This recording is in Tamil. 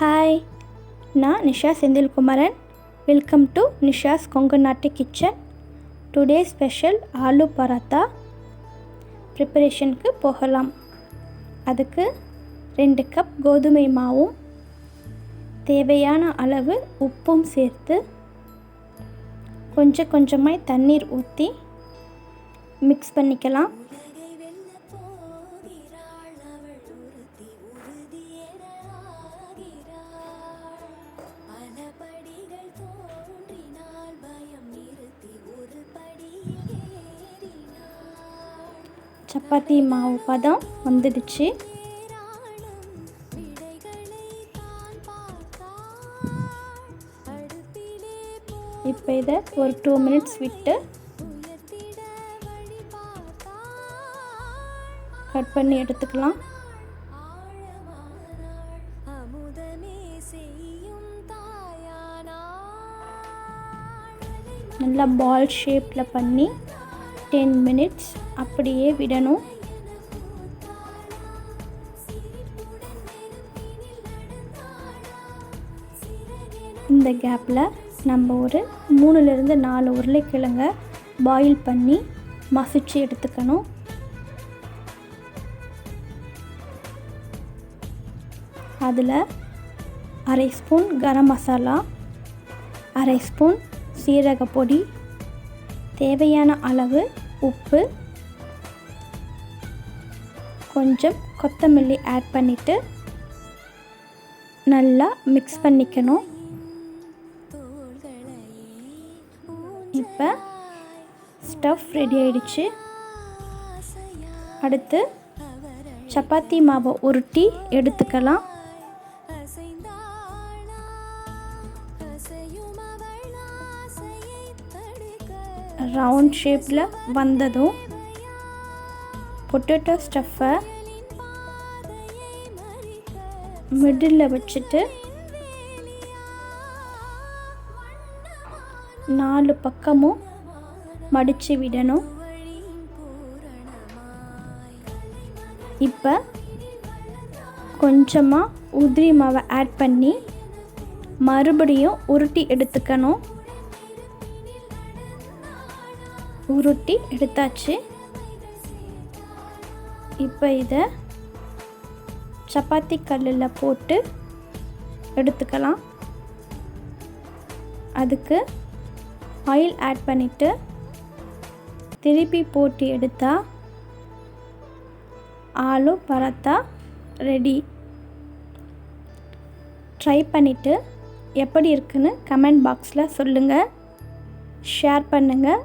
ஹாய் நான் Nisha Senthilkumaran. Welcome to Nisha's Kongu Nattu kitchen. Today special aloo paratha ப்ரிப்பரேஷனுக்கு போகலாம். அதுக்கு ரெண்டு கப் கோதுமை மாவும் தேவையான அளவு உப்பும் சேர்த்து கொஞ்சம் கொஞ்சமாய் தண்ணீர் ஊற்றி மிக்ஸ் பண்ணிக்கலாம். சப்பாத்தி மாவு பதம் வந்துடுச்சு. இப்போ இதை ஒரு டூ மினிட்ஸ் விட்டு வழி கட் பண்ணி எடுத்துக்கலாம். செய்யும் நல்லா பால் ஷேப்பில் பண்ணி டென் மினிட்ஸ் அப்படியே விடணும். இந்த கேப்பில் நம்ம ஒரு மூணுலேருந்து நாலு உருளைக்கிழங்க பாயில் பண்ணி மசிச்சு எடுத்துக்கணும். அதில் அரை ஸ்பூன் கரம் மசாலா அரை ஸ்பூன் சீரக பொடி தேவையான அளவு உப்பு கொஞ்சம் கொத்தமல்லி ஆட் பண்ணிவிட்டு நல்லா மிக்ஸ் பண்ணிக்கணும். இப்போ ஸ்டஃப் ரெடி ஆயிடுச்சு. அடுத்து சப்பாத்தி மாவை உருட்டி எடுத்துக்கலாம். ரவுண்ட் ஷேப்பில் வந்ததும் பொட்டேட்டோ ஸ்டஃப்பை மிடில் வச்சுட்டு நாலு பக்கமும் மடித்து விடணும். இப்போ கொஞ்சமாக உதிரி மாவை ஆட் பண்ணி மறுபடியும் உருட்டி எடுத்துக்கணும். உருட்டி எடுத்தாச்சு. இப்போ இதை சப்பாத்தி கல்லில் போட்டு எடுத்துக்கலாம். அதுக்கு ஆயில் ஆட் பண்ணிவிட்டு திருப்பி போட்டு எடுத்தால் ஆலு பரத்தா ரெடி ட்ரை பண்ணிவிட்டு எப்படி இருக்குன்னு கமெண்ட் பாக்ஸில் சொல்லுங்கள் ஷேர் பண்ணுங்கள்